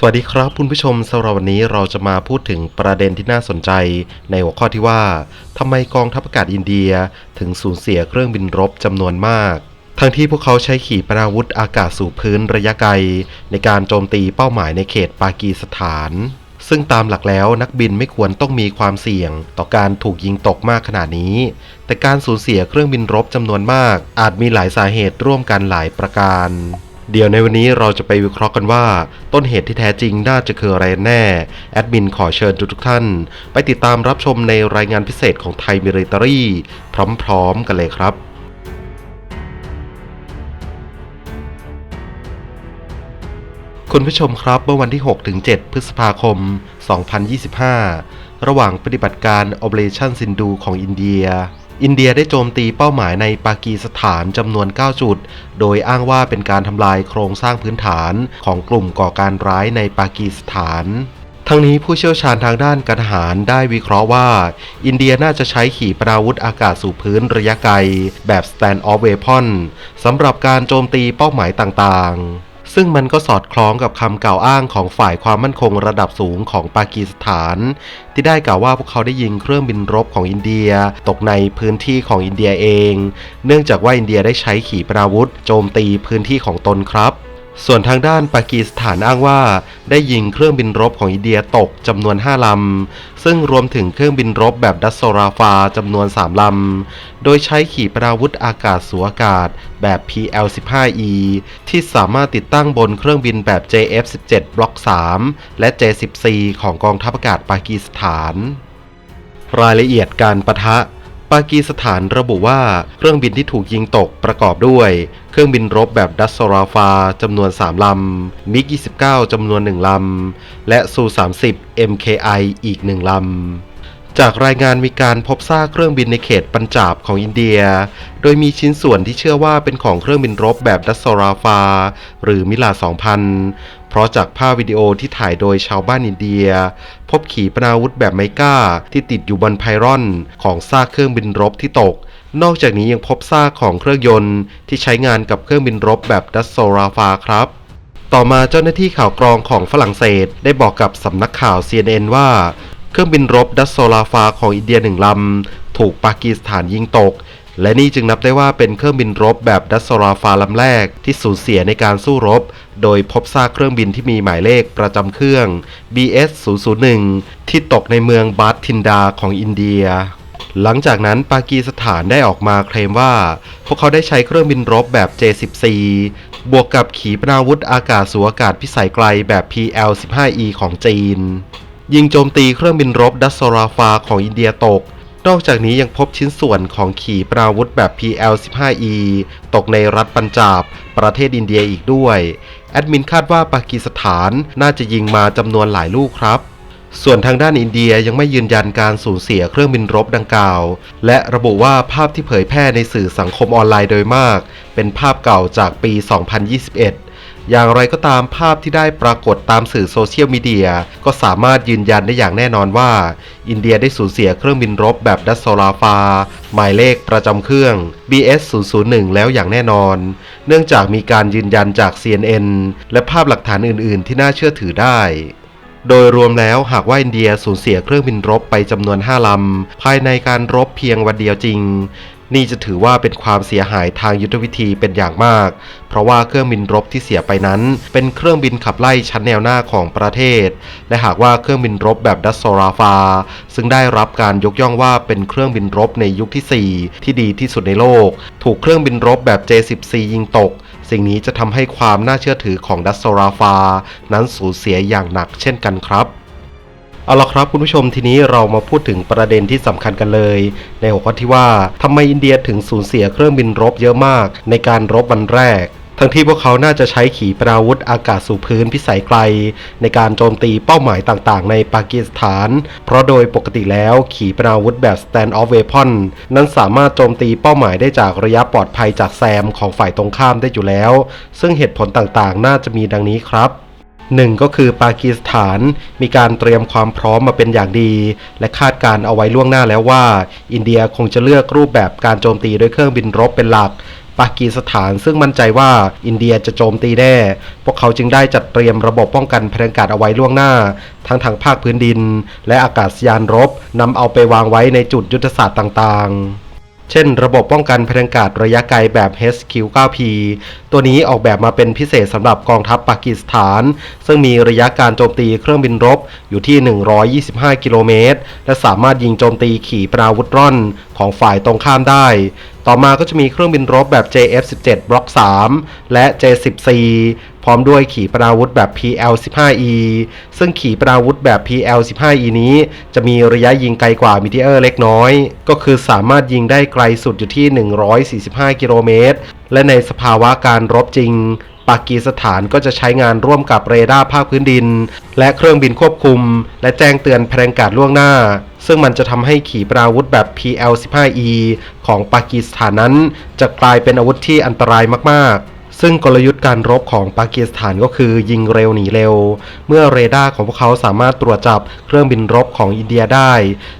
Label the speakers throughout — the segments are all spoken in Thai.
Speaker 1: สวัสดีครับคุณผู้ชมสำหรับวันนี้เราจะมาพูดถึงประเด็นที่น่าสนใจ ในหัวข้อที่ว่าทำไมกองทัพอากาศอินเดียถึงสูญเสียเครื่องบินรบจำนวนมาก ทั้งที่พวกเขาใช้ขีปนาวุธอากาศสู่พื้นระยะไกล ในการโจมตีเป้าหมายในเขตปากีสถาน ซึ่งตามหลักแล้วนักบินไม่ควรต้องมีความเสี่ยง ต่อการถูกยิงตกมากขนาดนี้ แต่การสูญเสียเครื่องบินรบจำนวนมาก อาจมีหลายสาเหตุร่วมกันหลายประการ เดี๋ยวในวันนี้เราจะไปวิเคราะห์กันว่า ต้นเหตุที่แท้จริงน่าจะคืออะไรแน่ แอดมินขอเชิญทุกๆท่าน ไปติดตามรับชมในรายงานพิเศษของไทยมิเรตรี่ พร้อมๆกันเลยครับคุณผู้ชมครับเมื่อวันที่ 6-7 พฤษภาคม 2025 ระหว่างปฏิบัติการ Operation Sindu ของอินเดีย อินเดียได้โจมตีเป้าหมายในปากีสถานจำนวน 9 จุด โดยอ้างว่าเป็นการทำลายโครงสร้างพื้นฐานของกลุ่มก่อการร้ายในปากีสถานทั้งนี้ผู้เชี่ยวชาญทางด้านการทหารได้วิเคราะห์ว่า อินเดียน่าจะใช้ขีปนาวุธอากาศสู่พื้นระยะไกล แบบ stand off weapon สำหรับการโจมตีเป้าหมายต่างๆ ซึ่งมันก็สอดคล้องกับคำกล่าวอ้างของฝ่ายความมั่นคงระดับสูงของปากีสถาน ที่ได้กล่าวว่าพวกเขาได้ยิงเครื่องบินรบของอินเดีย ตกในพื้นที่ของอินเดียเอง เนื่องจากว่าอินเดียได้ใช้ขีปนาวุธโจมตีพื้นที่ของตนครับ ส่วนทางด้านปากีสถานอ้างว่า ได้ยิงเครื่องบินรบของอินเดียตกจำนวน 5 ลำ ซึ่งรวมถึงเครื่องบินรบแบบดัสโซราฟาจำนวน 3 ลำ โดยใช้ขีปนาวุธอากาศสู่อากาศแบบ PL-15E ที่สามารถติดตั้งบนเครื่องบินแบบ JF-17 บล็อก 3 และ J-10C ของกองทัพอากาศปากีสถาน รายละเอียดการปะทะ ปากีสถานระบุว่าเครื่องบินที่ถูกยิงตกประกอบด้วย เครื่องบินรบแบบดัสซราฟาจำนวน 3 ลำ มิก 29 จำนวน 1 ลำ และซู 30 MKI อีก 1 ลำ จากรายงานมีการพบซากเครื่องบินในเขตปัญจาบของอินเดีย โดยมีชิ้นส่วนที่เชื่อว่าเป็นของเครื่องบินรบแบบดัสโซราฟา หรือมิลา 2000 เพราะจากภาพวิดีโอที่ถ่ายโดยชาวบ้านอินเดีย พบขีปนาวุธแบบไมก้าที่ติดอยู่บนไพรอนของซากเครื่องบินรบที่ตก นอกจากนี้ยังพบซากของเครื่องยนต์ที่ใช้งานกับเครื่องบินรบแบบดัสโซราฟาครับต่อมาเจ้าหน้าที่ข่าวกรองของฝรั่งเศสได้บอกกับสำนักข่าว CNN ว่า เครื่องบินรบดัสโซลาฟาของอินเดียหนึ่งลำ ถูกปากีสถานยิงตก และนี่จึงนับได้ว่าเป็นเครื่องบินรบแบบดัสโซลาฟาลำแรกที่สูญเสียในการสู้รบ โดยพบซากเครื่องบินที่มีหมายเลขประจำเครื่อง BS 001ที่ตกในเมืองบาตินดาของอินเดียหลังจากนั้นปากีสถานได้ออกมาเคลมว่า พวกเขาได้ใช้เครื่องบินรบแบบ J-10C บวกกับขีปนาวุธอากาศสู่อากาศพิสัยไกลแบบ PL-15E ของจีน ยิงโจมตีเครื่องบินรบดัสโซราฟาของอินเดียตก นอกจากนี้ยังพบชิ้นส่วนของขีปนาวุธแบบ PL-15E ตกในรัฐปัญจาบ ประเทศอินเดียอีกด้วย แอดมินคาดว่าปากีสถานน่าจะยิงมาจำนวนหลายลูกครับส่วนทางด้านอินเดียยังไม่ยืนยันการสูญเสียเครื่องบินรบดังกล่าว และระบุว่าภาพที่เผยแพร่ในสื่อสังคมออนไลน์โดยมาก เป็นภาพเก่าจากปี 2021 อย่างไรก็ตามภาพที่ได้ปรากฏตามสื่อโซเชียลมีเดียก็สามารถยืนยันได้อย่างแน่นอนว่า อินเดียได้สูญเสียเครื่องบินรบแบบดัสโซลาฟา หมายเลขประจำเครื่อง BS 001แล้วอย่างแน่นอน เนื่องจากมีการยืนยันจาก CNN และภาพหลักฐานอื่น ๆ ที่น่าเชื่อถือได้โดยรวมแล้วหากว่าอินเดียสูญเสียเครื่องบินรบไปจำนวน 5 ลำ ภายในการรบเพียงวันเดียวจริง นี่จะถือว่าเป็นความเสียหายทางยุทธวิธีเป็นอย่างมาก เพราะว่าเครื่องบินรบที่เสียไปนั้น เป็นเครื่องบินขับไล่ชั้นแนวหน้าของประเทศ และหากว่าเครื่องบินรบแบบดัสโซราฟา ซึ่งได้รับการยกย่องว่าเป็นเครื่องบินรบในยุคที่ 4 ที่ดีที่สุดในโลก ถูกเครื่องบินรบแบบ J-10C ยิงตก สิ่งนี้จะทำให้ความน่าเชื่อถือของดัสโซราฟา นั้นสูญเสียอย่างหนักเช่นกันครับ เอาละครับคุณผู้ชมทีนี้เรามาพูดถึงประเด็นที่สำคัญกันเลย ในหัวข้อที่ว่าทำไมอินเดียถึงสูญเสียเครื่องบินรบเยอะมาก ในการรบวันแรก ทั้งที่พวกเขาน่าจะใช้ขีปนาวุธอากาศสู่พื้นพิสัยไกล ในการโจมตีเป้าหมายต่างๆ ในปากีสถาน เพราะโดยปกติแล้วขีปนาวุธแบบ stand off weapon นั้นสามารถโจมตีเป้าหมายได้จากระยะปลอดภัยจากแซมของฝ่ายตรงข้ามได้อยู่แล้ว ซึ่งเหตุผลต่างๆ น่าจะมีดังนี้ครับ หนึ่งก็คือปากีสถานมีการเตรียมความพร้อมมาเป็นอย่างดี และคาดการณ์เอาไว้ล่วงหน้าแล้วว่า อินเดียคงจะเลือกรูปแบบการโจมตีด้วยเครื่องบินรบเป็นหลัก ปากีสถานซึ่งมั่นใจว่าอินเดียจะโจมตีแน่ พวกเขาจึงได้จัดเตรียมระบบป้องกันพลังกาศเอาไว้ล่วงหน้า ทั้งทางภาคพื้นดิน และอากาศยานรบนำเอาไปวางไว้ในจุดยุทธศาสตร์ต่างๆ เช่น ระบบป้องกันพลังกาศระยะไกลแบบ HQ9P ตัวนี้ออกแบบมาเป็นพิเศษสำหรับกองทัพปากีสถาน ซึ่งมีระยะการโจมตีเครื่องบินรบอยู่ที่ 125 กิโลเมตร และสามารถยิงโจมตีขีปนาวุธร่อนของฝ่ายตรงข้ามได้ ต่อมาก็จะมีเครื่องบินรบแบบ JF-17 บล็อก3และ J-10C พร้อมด้วยขีปนาวุธแบบ PL-15E ซึ่งขีปนาวุธแบบ PL-15E นี้ จะมีระยะยิงไกลกว่ามิเตอร์เล็กน้อย ก็คือสามารถยิงได้ไกลสุดอยู่ที่ 145 กิโลเมตร และในสภาวะการรบจริง ปากีสถานก็จะใช้งานร่วมกับเรดาร์ภาคพื้นดิน และเครื่องบินควบคุม และแจ้งเตือนแพลงการล่วงหน้า ซึ่งมันจะทำให้ขีปนาวุธแบบ PL-15E ของปากีสถานนั้น จะกลายเป็นอาวุธที่อันตรายมากๆ ซึ่งกลยุทธ์การรบของปากีสถานก็คือยิงเร็วหนีเร็ว เมื่อเรดาร์ของพวกเขาสามารถตรวจจับเครื่องบินรบของอินเดียได้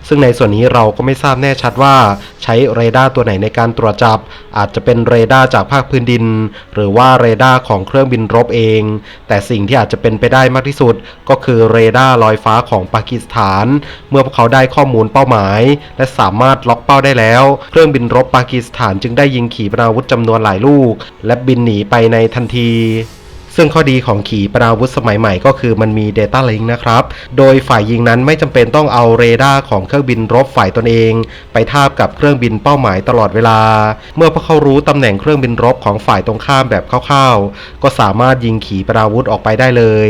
Speaker 1: ซึ่งในส่วนนี้เราก็ไม่ทราบแน่ชัดว่า ใช้เรดาร์ตัวไหนในการตรวจจับ อาจจะเป็นเรดาร์จากภาคพื้นดิน หรือว่าเรดาร์ของเครื่องบินรบเอง แต่สิ่งที่อาจจะเป็นไปได้มากที่สุด ก็คือเรดาร์ลอยฟ้าของปากีสถาน เมื่อพวกเขาได้ข้อมูลเป้าหมาย และสามารถล็อกเป้าได้แล้ว เครื่องบินรบปากีสถานจึงได้ยิงขีปนาวุธจำนวนหลายลูก และบินหนีไปในทันที ซึ่งข้อดีของขีปนาวุธสมัยใหม่ก็คือมันมี Data Link นะครับ โดยฝ่ายยิงนั้นไม่จำเป็นต้องเอาเรดาร์ของเครื่องบินรบฝ่ายตนเอง ไปทาบกับเครื่องบินเป้าหมายตลอดเวลา เมื่อพวกเขารู้ตำแหน่งเครื่องบินรบของฝ่ายตรงข้ามแบบคร่าวๆ ก็สามารถยิงขีปนาวุธออกไปได้เลย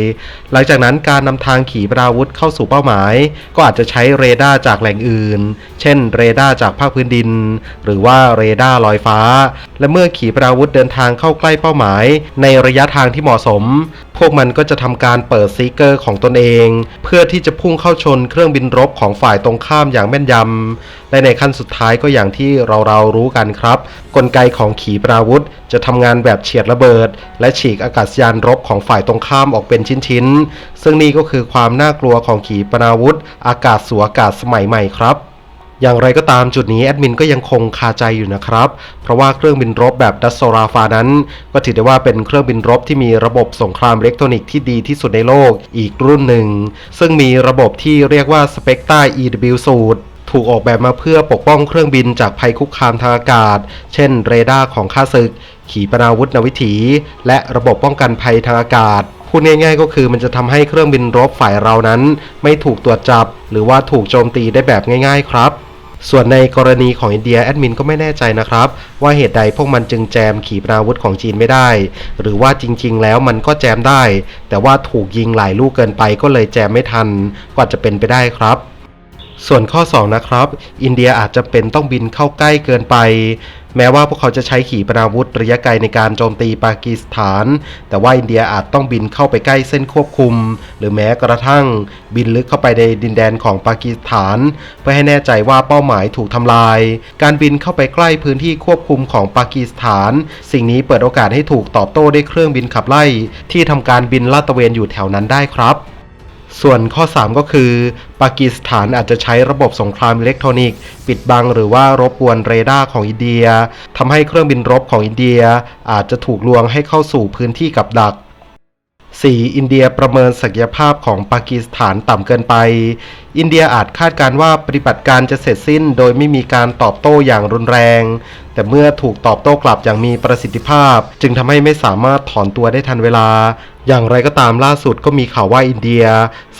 Speaker 1: หลังจากนั้นการนำทางขีปนาวุธเข้าสู่เป้าหมาย ก็อาจจะใช้เรดาร์จากแหล่งอื่น เช่น เรดาร์จากภาคพื้นดิน หรือว่าเรดาร์ลอยฟ้า และเมื่อขีปนาวุธเดินทางเข้าใกล้เป้าหมาย ในระยะทางที่เหมาะสม พวกมันก็จะทำการเปิดซีเกอร์ของตนเอง เพื่อที่จะพุ่งเข้าชนเครื่องบินรบของฝ่ายตรงข้ามอย่างแม่นยำและในขั้นสุดท้ายก็อย่างที่เราเรารู้กันครับ กลไกของขีปนาวุธ จะทำงานแบบเฉียดระเบิด และฉีกอากาศยานรบของฝ่ายตรงข้ามออกเป็นชิ้นๆซึ่งนี่ก็คือความน่ากลัวของขีปนาวุธ อากาศสู่อากาศสมัยใหม่ครับ อย่างไรก็ตามจุดนี้แอดมินก็ยังคงคาใจอยู่นะครับ เพราะว่าเครื่องบินรบแบบดัสโซราฟานั้น ก็ถือได้ว่าเป็นเครื่องบินรบที่มีระบบสงครามอิเล็กทรอนิกส์ที่ดีที่สุดในโลกอีกรุ่นหนึ่ง ซึ่งมีระบบที่เรียกว่า Spectre EW สูตรถูกออกแบบมาเพื่อปกป้องเครื่องบินจากภัยคุกคามทางอากาศ เช่น เรดาร์ของข้าศึก ขีปนาวุธนวิถี และระบบป้องกันภัยทางอากาศพูดง่ายๆก็คือมันจะทำให้เครื่องบินรบฝ่ายเรานั้น ไม่ถูกตรวจจับ หรือว่าถูกโจมตีได้แบบง่าย ๆ ครับ ส่วนในกรณีของอินเดียแอดมินก็ไม่แน่ใจนะครับ ว่าเหตุใดพวกมันจึงแจมขีปนาวุธของจีนไม่ได้ หรือว่าจริง ๆ แล้วมันก็แจมได้ แต่ว่าถูกยิงหลายลูกเกินไปก็เลยแจมไม่ทันก็อาจจะเป็นไปได้ครับส่วนข้อ 2 นะครับ อินเดียอาจจะเป็นต้องบินเข้าใกล้เกินไป แม้ว่าพวกเขาจะใช้ขีปนาวุธระยะไกลในการโจมตีปากีสถาน แต่ว่าอินเดียอาจต้องบินเข้าไปใกล้เส้นควบคุม หรือแม้กระทั่งบินลึกเข้าไปในดินแดนของปากีสถาน เพื่อให้แน่ใจว่าเป้าหมายถูกทำลาย การบินเข้าไปใกล้พื้นที่ควบคุมของปากีสถาน สิ่งนี้เปิดโอกาสให้ถูกตอบโต้ด้วยเครื่องบินขับไล่ ที่ทำการบินลาดตระเวนอยู่แถวนั้นได้ครับ ส่วนข้อ 3 ก็คือ ปากีสถานอาจจะใช้ระบบสงครามอิเล็กทรอนิกส์ ปิดบังหรือว่ารบกวนเรดาร์ของอินเดียทำให้เครื่องบินรบของอินเดีย อาจจะถูกลวงให้เข้าสู่พื้นที่กับดัก 4. อินเดียประเมินศักยภาพของปากีสถานต่ำเกินไป อินเดียอาจคาดการณ์ว่าปฏิบัติการจะเสร็จสิ้นโดยไม่มีการตอบโต้อย่างรุนแรง แต่เมื่อถูกตอบโต้กลับอย่างมีประสิทธิภาพ จึงทำให้ไม่สามารถถอนตัวได้ทันเวลา อย่างไรก็ตามล่าสุดก็มีข่าวว่าอินเดีย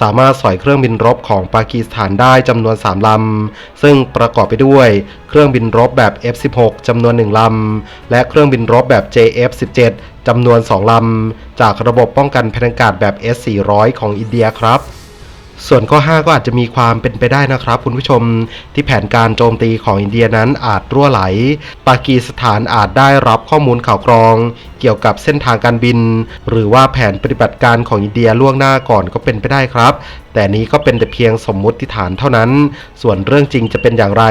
Speaker 1: สามารถสอยเครื่องบินรบของปากีสถานได้จำนวน 3 ลำ ซึ่งประกอบไปด้วยเครื่องบินรบแบบ F16 จำนวน 1 ลำ และเครื่องบินรบแบบ JF17 จำนวน 2 ลำ จากระบบป้องกันพลังกาศแบบ S400 ของอินเดียครับส่วนข้อ 5 ก็อาจจะมีความเป็นไปได้นะครับ คุณผู้ชมที่แผนการโจมตีของอินเดียนั้นอาจรั่วไหล ปากีสถานอาจได้รับข้อมูลข่าวกรอง เกี่ยวกับเส้นทางการบิน หรือว่าแผนปฏิบัติการของอินเดียล่วงหน้าก่อนก็เป็นไปได้ครับแต่นี้ก็เป็นแต่เพียงสมมุติฐานเท่านั้น ส่วนเรื่องจริงจะเป็นอย่างไร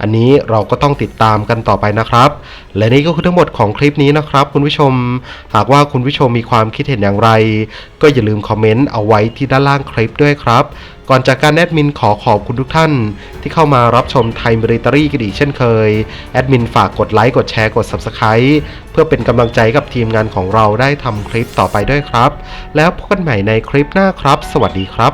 Speaker 1: อันนี้เราก็ต้องติดตามกันต่อไปนะครับ และนี่ก็คือทั้งหมดของคลิปนี้นะครับ คุณผู้ชม หากว่าคุณผู้ชมมีความคิดเห็นอย่างไร ก็อย่าลืมคอมเมนต์เอาไว้ที่ด้านล่างคลิปด้วยครับ ก่อนจากการแอดมินขอขอบคุณทุกท่าน ที่เข้ามารับชมไทยมิลิตารี่กันอีกเช่นเคย แอดมินฝากกดไลค์กดแชร์กด Subscribe เพื่อเป็นกำลังใจกับทีมงานของเราได้ทำคลิปต่อไปด้วยครับ แล้วพบกันใหม่ในคลิปหน้าครับ สวัสดีครับ